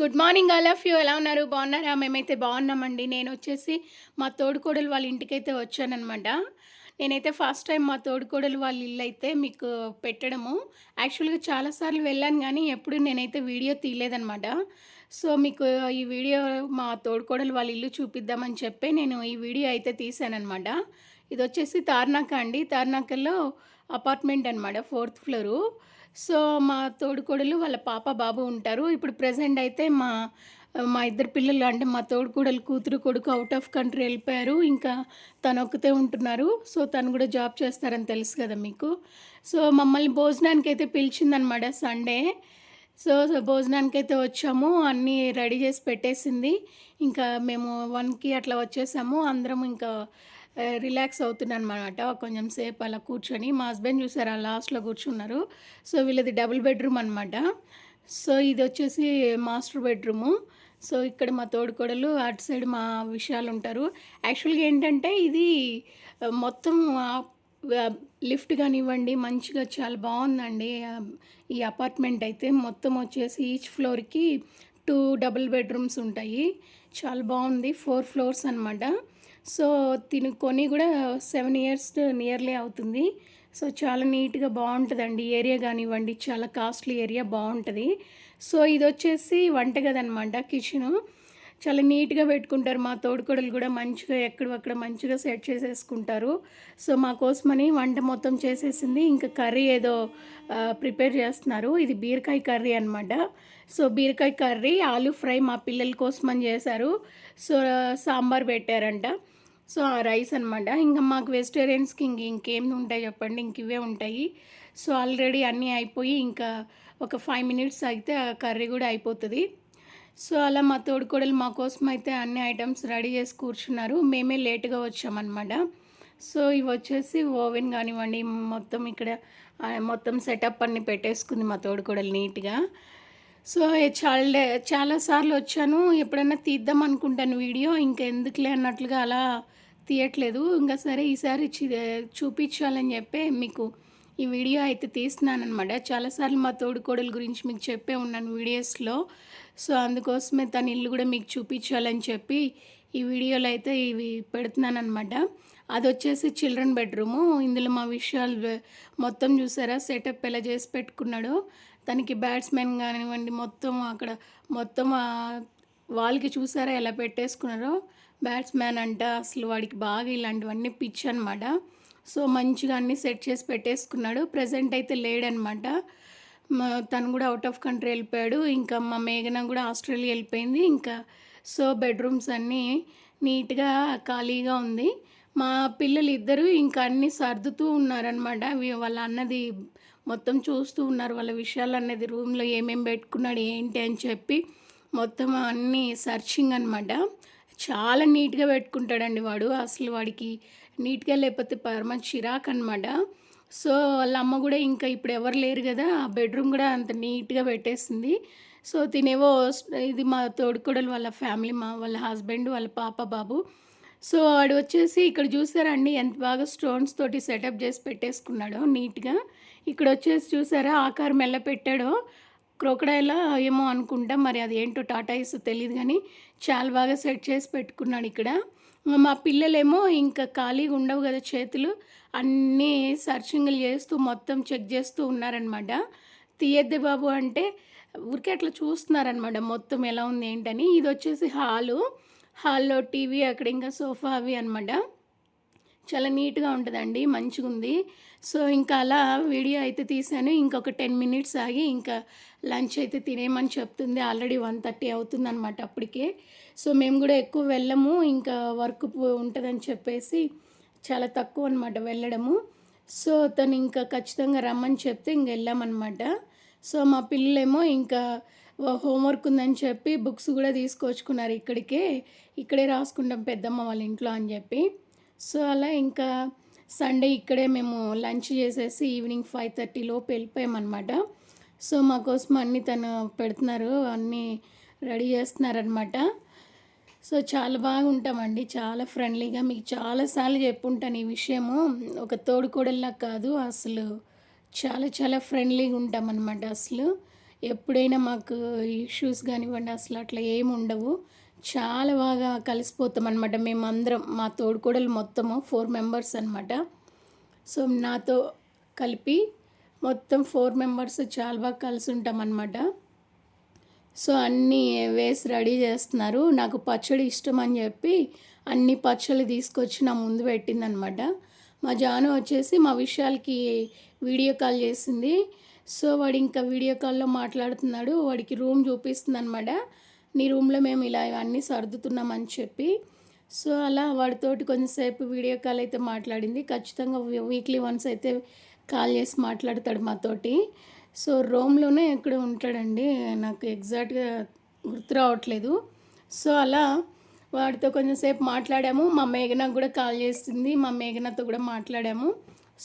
Good morning all of you ఎలా ఉన్నారు? బాగున్నారా? మేమైతే బాగున్నామండి. నేను వచ్చేసి మా తోడుకోడలు వాళ్ళ ఇంటికైతే వచ్చానమాట నేనైతే ఫస్ట్ టైం మా తోడుకోడలు వాళ్ళ ఇల్లు అయితే మీకు పెట్టడము. యాక్చువల్గా చాలాసార్లు వెళ్ళాను కానీ ఎప్పుడు నేనైతే వీడియో తీయలేదనమాట సో మీకు ఈ వీడియో మా తోడుకోడలు వాళ్ళ ఇల్లు చూపిద్దామని చెప్పి నేను ఈ వీడియో అయితే తీసానమాట ఇది వచ్చేసి తార్నాక అండి. తార్నాకల్లో అపార్ట్మెంట్ అనమాట ఫోర్త్ ఫ్లోరు. సో మా తోడుకోడలు వాళ్ళ పాప బాబు ఉంటారు. ఇప్పుడు ప్రజెంట్ అయితే మా మా ఇద్దరు పిల్లలు అంటే మా తోడుకోడలు కూతురు కొడుకు అవుట్ ఆఫ్ కంట్రీ వెళ్ళిపోయారు. ఇంకా తను ఒక్కతే ఉంటున్నారు. సో తను కూడా జాబ్ చేస్తారని తెలుసు కదా మీకు. సో మమ్మల్ని భోజనానికి అయితే పిలిచిందనమాట సండే సో భోజనానికి అయితే వచ్చాము. అన్నీ రెడీ చేసి పెట్టేసింది. ఇంకా మేము వన్కి అట్లా వచ్చేసాము. అందరం ఇంకా రిలాక్స్ అవుతున్నాను అనమాట కొంచెం సేపు అలా కూర్చొని మా హస్బెండ్ చూసారు ఆ లాస్ట్లో కూర్చున్నారు. సో వీళ్ళది డబుల్ బెడ్రూమ్ అనమాట సో ఇది వచ్చేసి మాస్టర్ బెడ్రూము. సో ఇక్కడ మా తోడుకోడలు అటు సైడ్ మా విషయాలు ఉంటారు యాక్చువల్గా ఏంటంటే ఇది మొత్తం లిఫ్ట్ కానివ్వండి మంచిగా చాలా బాగుందండి. ఈ అపార్ట్మెంట్ అయితే మొత్తం వచ్చేసి ఈచ్ ఫ్లోర్కి టూ డబుల్ బెడ్రూమ్స్ ఉంటాయి. చాలా బాగుంది ఫోర్ ఫ్లోర్స్ అనమాట సో తినుకొని కూడా సెవెన్ ఇయర్స్ నియర్లీ అవుతుంది. సో చాలా నీట్గా బాగుంటుందండి. ఏరియా కానివ్వండి చాలా కాస్ట్లీ ఏరియా బాగుంటుంది. సో ఇది వచ్చేసి వంటగది అనమాట కిచెను. చాలా నీట్గా పెట్టుకుంటారు. మా తోడుకోడలు కూడా మంచిగా ఎక్కడక్కడ మంచిగా సెట్ చేసేసుకుంటారు. సో మా కోసమని వంట మొత్తం చేసేసింది. ఇంకా కర్రీ ఏదో ప్రిపేర్ చేస్తున్నారు. ఇది బీరకాయ కర్రీ అనమాట సో బీరకాయ కర్రీ ఆలు ఫ్రై మా పిల్లల కోసమని చేశారు. సో సాంబార్ పెట్టారంట. సో ఆ రైస్ అనమాట ఇంకా మాకు వెజిటేరియన్స్కి ఇంక ఇంకేం ఉంటాయి చెప్పండి ఇంక ఇవే ఉంటాయి. సో ఆల్రెడీ అన్నీ అయిపోయి ఇంకా ఒక ఫైవ్ మినిట్స్ అయితే ఆ కర్రీ కూడా అయిపోతుంది. సో అలా మా తోడుకోడలు మా కోసం అయితే అన్ని ఐటమ్స్ రెడీ చేసి కూర్చున్నారు. మేమే లేట్గా వచ్చామన్నమాట సో ఇవి వచ్చేసి ఓవెన్ కానివ్వండి మొత్తం ఇక్కడ మొత్తం సెటప్ అన్ని పెట్టేసుకుంది మా తోడుకోడలు నీట్గా. సో చాలా చాలాసార్లు వచ్చాను ఎప్పుడైనా తీద్దాం అనుకుంటాను వీడియో ఇంకా ఎందుకులే అన్నట్లుగా అలా తీయట్లేదు. ఇంకా సరే ఈసారి చూపించాలని చెప్పి మీకు ఈ వీడియో అయితే తీస్తున్నాను అనమాట చాలాసార్లు మా తోడుకోడల గురించి మీకు చెప్పే ఉన్నాను వీడియోస్లో. సో అందుకోసమే తన ఇల్లు కూడా మీకు చూపించాలని చెప్పి ఈ వీడియోలో అయితే ఇవి పెడుతున్నాను అనమాట అది వచ్చేసి చిల్డ్రన్ బెడ్రూము. ఇందులో మా విషయాలు మొత్తం చూసారా? సెటప్ ఎలా చేసి పెట్టుకున్నాడో. తనకి బ్యాట్స్మెన్ కానివ్వండి మొత్తం అక్కడ మొత్తం వాళ్ళకి చూసారా ఎలా పెట్టేసుకున్నారో? బ్యాట్స్మెన్ అంట అసలు వాడికి బాగా ఇలాంటివన్నీ పిచ్ అనమాట సో మంచిగా అన్నీ సెట్ చేసి పెట్టేసుకున్నాడు. ప్రజెంట్ అయితే లేడనమాట తను కూడా అవుట్ ఆఫ్ కంట్రీ వెళ్ళిపోయాడు. ఇంకా మా మేఘన కూడా ఆస్ట్రేలియా వెళ్ళిపోయింది. ఇంకా సో బెడ్రూమ్స్ అన్నీ నీట్గా ఖాళీగా ఉంది. మా పిల్లలు ఇద్దరు ఇంకా అన్నీ సర్దుతూ ఉన్నారనమాట వాళ్ళ అన్నది మొత్తం చూస్తూ ఉన్నారు. వాళ్ళ విషయాలు అన్నది రూమ్లో ఏమేమి పెట్టుకున్నాడు ఏంటి అని చెప్పి. మొత్తం అన్నీ సర్చింగ్ అనమాట చాలా నీట్గా పెట్టుకుంటాడండి వాడు. అసలు వాడికి నీట్గా లేకపోతే పరమ చిరాక్ అనమాట సో వాళ్ళ అమ్మ కూడా ఇంకా ఇప్పుడు ఎవరు లేరు కదా ఆ బెడ్రూమ్ కూడా అంత నీట్గా పెట్టేసింది. సో తినేవో ఇది మా తోడుకోడలు వాళ్ళ ఫ్యామిలీ మా వాళ్ళ హస్బెండ్ వాళ్ళ పాప బాబు. సో వాడు వచ్చేసి ఇక్కడ చూసారండి ఎంత బాగా స్టోన్స్ తోటి సెటప్ చేసి పెట్టేసుకున్నాడో నీట్గా ఇక్కడ వచ్చేసి చూసారా ఆకారం ఎలా పెట్టాడో క్రోకడైలా ఏమో అనుకుంటా మరి అది ఏంటో టాటాయిస్ తెలియదు కానీ చాలా బాగా సెట్ చేసి పెట్టుకున్నాడు ఇక్కడ. మా పిల్లలేమో ఇంకా ఖాళీగా ఉండవు కదా చేతులు అన్నీ సర్చింగ్లు చేస్తూ మొత్తం చెక్ చేస్తూ ఉన్నారనమాట తీయద్దే బాబు అంటే ఊరికే అట్లా చూస్తున్నారనమాట మొత్తం ఎలా ఉంది ఏంటని. ఇది వచ్చేసి హాలు. హాల్లో టీవీ అక్కడ ఇంకా సోఫా అవి అనమాట చాలా నీట్గా ఉంటుందండి మంచిగా ఉంది సో ఇంకా అలా వీడియో అయితే తీసాను. ఇంకొక టెన్ మినిట్స్ ఆగి ఇంకా లంచ్ అయితే తినేయమని చెప్తుంది. ఆల్రెడీ వన్ థర్టీ అవుతుంది అనమాట అప్పటికే. సో మేము కూడా ఎక్కువ వెళ్ళము. ఇంకా వర్క్ ఉంటుందని చెప్పేసి చాలా తక్కువ అనమాట వెళ్ళడము. సో తను ఇంకా ఖచ్చితంగా రమ్మని చెప్తే ఇంక వెళ్ళామన్నమాట. సో మా పిల్లలేమో ఇంకా హోంవర్క్ ఉందని చెప్పి బుక్స్ కూడా తీసుకొచ్చుకున్నారు ఇక్కడికే. ఇక్కడే రాసుకుంటాం పెద్దమ్మ వాళ్ళ ఇంట్లో అని చెప్పి. సో అలా ఇంకా సండే ఇక్కడే మేము లంచ్ చేసేసి ఈవినింగ్ ఫైవ్ థర్టీ లోపు వెళ్ళిపోయామన్నమాట. సో మా కోసం అన్నీ తను పెడుతున్నారు అన్నీ రెడీ చేస్తున్నారనమాట సో చాలా బాగుంటామండి చాలా ఫ్రెండ్లీగా మీకు చాలాసార్లు చెప్పుంటాను ఈ విషయము. ఒక తోడుకోడల్లా కాదు అసలు చాలా చాలా ఫ్రెండ్లీగా ఉంటామన్నమాట అసలు. ఎప్పుడైనా మాకు ఇష్యూస్ కానివ్వండి అసలు అట్లా ఏమి ఉండవు. చాలా బాగా కలిసిపోతాం అనమాట మేమందరం మా తోడుకోడలు మొత్తము ఫోర్ మెంబర్స్ అనమాట సో నాతో కలిపి మొత్తం ఫోర్ మెంబర్స్ చాలా బాగా కలిసి ఉంటాం అనమాట సో అన్నీ వేసి రెడీ చేస్తున్నారు. నాకు పచ్చడి ఇష్టం అని చెప్పి అన్ని పచ్చళ్ళు తీసుకొచ్చి నా ముందు పెట్టిందనమాట మా జాను వచ్చేసి మా విషయాలకి వీడియో కాల్ చేసింది. సో వాడు ఇంకా వీడియో కాల్లో మాట్లాడుతున్నాడు. వాడికి రూమ్ చూపిస్తుంది అనమాట నీ రూమ్లో మేము ఇలా ఇవన్నీ సర్దుతున్నామని చెప్పి సో అలా వాడితోటి కొంచెంసేపు వీడియో కాల్ అయితే మాట్లాడింది. ఖచ్చితంగా వీక్లీ వన్స్ అయితే కాల్ చేసి మాట్లాడతాడు మాతోటి. సో రోమ్లోనే ఎక్కడ ఉంటాడండి నాకు ఎగ్జాక్ట్గా గుర్తు రావట్లేదు. సో అలా వాడితో కొంచెంసేపు మాట్లాడాము. మా మేఘన కూడా కాల్ చేసింది మా మేఘనతో కూడా మాట్లాడాము.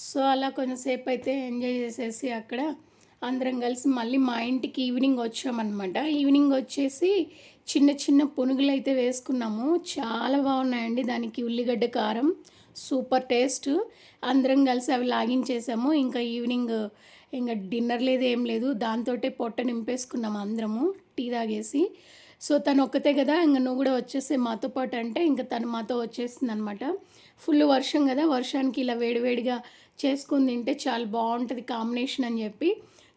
సో అలా కొంచెంసేపు అయితే ఎంజాయ్ చేసేసి అక్కడ అందరం కలిసి మళ్ళీ మా ఇంటికి ఈవినింగ్ వచ్చామన్నమాట. ఈవినింగ్ వచ్చేసి చిన్న చిన్న పునుగులు అయితే వేసుకున్నాము. చాలా బాగున్నాయండి. దానికి ఉల్లిగడ్డ కారం సూపర్ టేస్ట్. అందరం కలిసి అవి లాగించేసాము. ఇంకా ఈవినింగ్ ఇంకా డిన్నర్ లేదు ఏం లేదు. దాంతో పొట్ట నింపేసుకున్నాము అందరము టీ తాగేసి. సో తను ఒక్కతే కదా ఇంకా నువ్వు కూడా వచ్చేసే మాతో పాటు అంటే ఇంకా తను మాతో వచ్చేసింది అనమాట ఫుల్ వర్షం కదా వర్షానికి ఇలా వేడివేడిగా చేసుకొని తింటే చాలా బాగుంటుంది కాంబినేషన్ అని చెప్పి.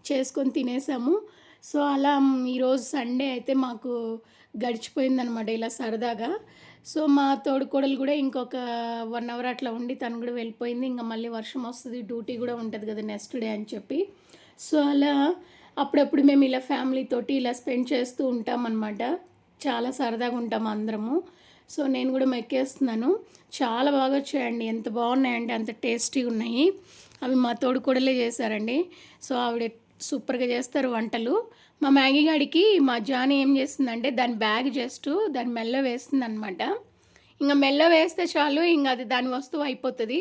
చేసుకొని తినేసాము. సో అలా ఈరోజు సండే అయితే మాకు గడిచిపోయిందనమాట ఇలా సరదాగా. సో మా తోడుకోడలు కూడా ఇంకొక వన్ అవర్ అట్లా ఉండి తను కూడా వెళ్ళిపోయింది. ఇంకా మళ్ళీ వర్షం వస్తుంది డ్యూటీ కూడా ఉంటుంది కదా నెక్స్ట్ డే అని చెప్పి. సో అలా అప్పుడప్పుడు మేము ఇలా ఫ్యామిలీ తోటి ఇలా స్పెండ్ చేస్తూ ఉంటాం అనమాట చాలా సరదాగా ఉంటాం అందరము. సో నేను కూడా మెక్కేస్తున్నాను. చాలా బాగా వచ్చాయండి. ఎంత బాగున్నాయండి అంత టేస్టీగా ఉన్నాయి. అవి మా తోడుకోడలే చేశారండి. సో ఆవిడ సూపర్గా చేస్తారు వంటలు. మా మ్యాగీ గాడికి మా జాన్ ఏం చేస్తుందంటే దాని బ్యాగ్ జస్ట్ దాని మెల్ల వేస్తుంది అనమాట ఇంకా మెల్ల వేస్తే చాలు ఇంకా అది దాని వస్తువు అయిపోతుంది.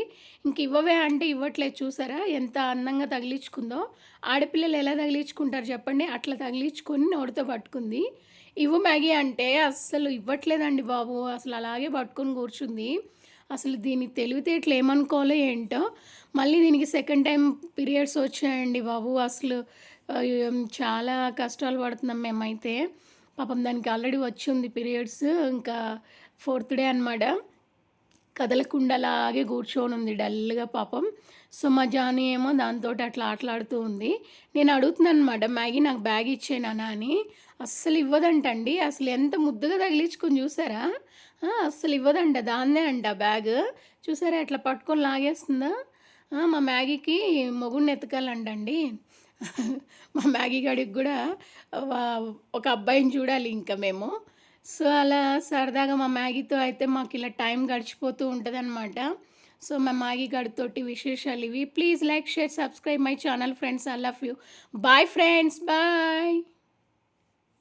ఇంక ఇవ్వవే అంటే ఇవ్వట్లేదు చూసారా? ఎంత అందంగా తగిలించుకుందో. ఆడపిల్లలు ఎలా తగిలించుకుంటారు చెప్పండి? అట్లా తగిలించుకొని నోటితో పట్టుకుంది. ఇవ్వు మ్యాగీ అంటే అస్సలు ఇవ్వట్లేదండి బాబు. అసలు అలాగే పట్టుకొని కూర్చుంది. అసలు దీని తెలివితేటలు ఏమనుకోవాలో ఏంటో మళ్ళీ దీనికి సెకండ్ టైం పీరియడ్స్ వచ్చాయండి బాబు. అసలు చాలా కష్టాలు పడుతున్నాం మేమైతే. పాపం దానికి ఆల్రెడీ వచ్చి ఉంది పీరియడ్స్ ఇంకా ఫోర్త్ డే అనమాట కదలకుండలాగే కూర్చొని ఉంది డల్గా పాపం. సో మా జానీ ఏమో దాంతో అట్లా ఆటలాడుతూ ఉంది. నేను అడుగుతున్నాను అనమాట మ్యాగీ నాకు బ్యాగ్ ఇచ్చేనా అని. అస్సలు ఇవ్వదంటండి. అసలు ఎంత ముద్దుగా తగిలించుకొని చూసారా? అస్సలు ఇవ్వదంట దాన్నే అంట బ్యాగ్. చూసారా అట్లా పట్టుకొని లాగేస్తుందా? మా మ్యాగీకి మొగుడిని ఎతకాలంటండి. మా మ్యాగీ గడికి కూడా ఒక అబ్బాయిని చూడాలి ఇంకా మేము. సో అలా సరదాగా మా మ్యాగీతో అయితే మాకు ఇలా టైం గడిచిపోతూ ఉంటుంది అనమాట సో మా మ్యాగీ గడితోటి విశేషాలు ఇవి. Please like share subscribe my channel friends. I love you. Bye friends. Bye.